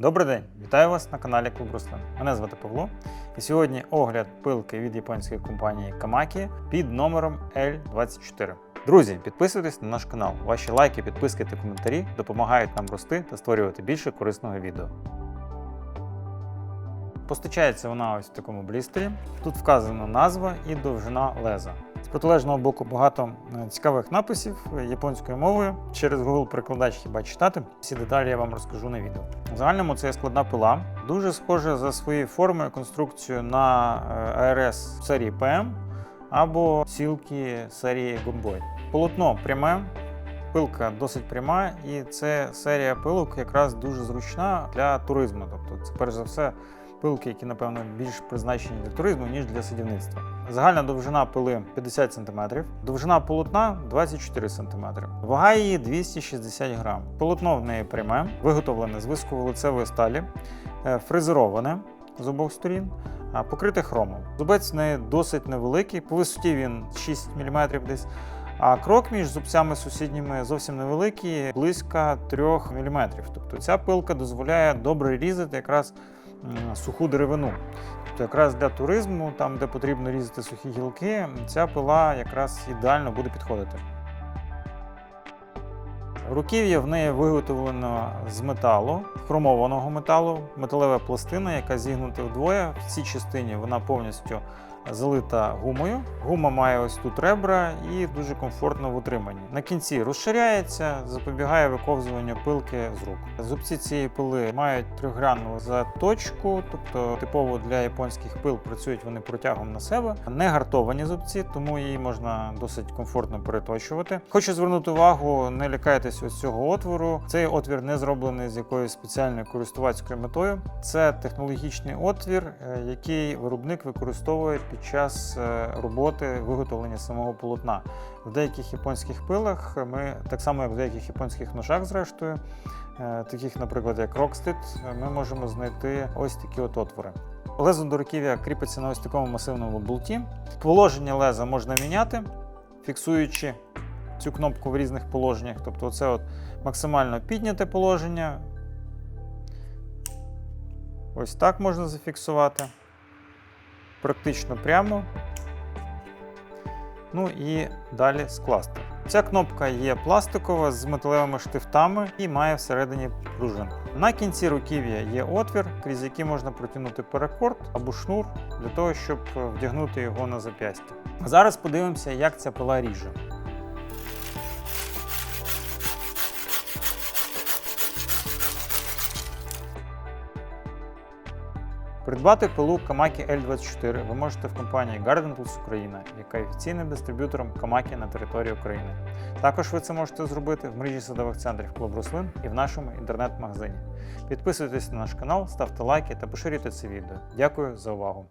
Добрий день, вітаю вас на каналі Клуб Руслан. Мене звати Павло. І сьогодні огляд пилки від японської компанії Kamaki під номером L24. Друзі, підписуйтесь на наш канал. Ваші лайки, підписки та коментарі допомагають нам рости та створювати більше корисного відео. Постачається вона ось в такому блістері. Тут вказана назва і довжина леза. З протилежного боку багато е, цікавих написів японською мовою. Через Google перекладач хіба читати. Всі деталі я вам розкажу на відео. В загальному це є складна пила, дуже схожа за своєю формою конструкцією на е, ARS серії PM або сілки серії Gumboy. Полотно пряме, пилка досить пряма, і це серія пилок якраз дуже зручна для туризму. Тобто, це перш за все пилки, які, напевно, більш призначені для туризму, ніж для садівництва. Загальна довжина пили 50 см, довжина полотна 24 см. Вага її 260 грам. Полотно в неї пряме, виготовлене з високоволицевої сталі, е, фрезероване з обох сторін. Покрите хромом. Зубець в неї досить невеликий, по висоті він 6 мм десь. А крок між зубцями сусідніми зовсім невеликий, близько 3 мм. Тобто ця пилка дозволяє добре різати якраз суху деревину. Тобто якраз для туризму, там де потрібно різати сухі гілки, ця пила якраз ідеально буде підходити. Руків'я в неї виготовлено з металу, хромованого металу, металева пластина, яка зігнута вдвоє. В цій частині вона повністю залита гумою. Гума має ось тут ребра і дуже комфортно в утриманні. На кінці розширяється, запобігає виковзуванню пилки з рук. Зубці цієї пили мають трьохгранну заточку, тобто типово для японських пил працюють вони протягом на себе. Не гартовані зубці, тому її можна досить комфортно переточувати. Хочу звернути увагу, не лякайтесь ось цього отвору. Цей отвір не зроблений з якоюсь спеціальною користувацькою метою. Це технологічний отвір, е, який виробник використовує під час е, роботи виготовлення самого полотна. В деяких японських пилах ми так само, як в деяких японських ножах, зрештою, е, таких, наприклад, як Rockstead, ми можемо знайти ось такі от отвори. Лезо до руків'я кріпиться на ось такому масивному болті. Положення леза можна міняти, фіксуючи цю кнопку в різних положеннях. Тобто, це максимально підняте положення. Ось так можна зафіксувати. Практично прямо. Ну і далі скласти. Ця кнопка є пластикова з металевими штифтами і має всередині пружинку. На кінці руків'я є отвір, крізь який можна протягнути перекорд або шнур для того, щоб вдягнути його на зап'ястя. Зараз подивимося, як ця пила ріже. Придбати пилу Камакі L24 ви можете в компанії Garden Tools Україна, яка є офіційним дистриб'ютором Камакі на території України. Також ви це можете зробити в мережі садових центрів Клуб Рослин і в нашому інтернет-магазині. Підписуйтесь на наш канал, ставте лайки та поширюйте це відео. Дякую за увагу!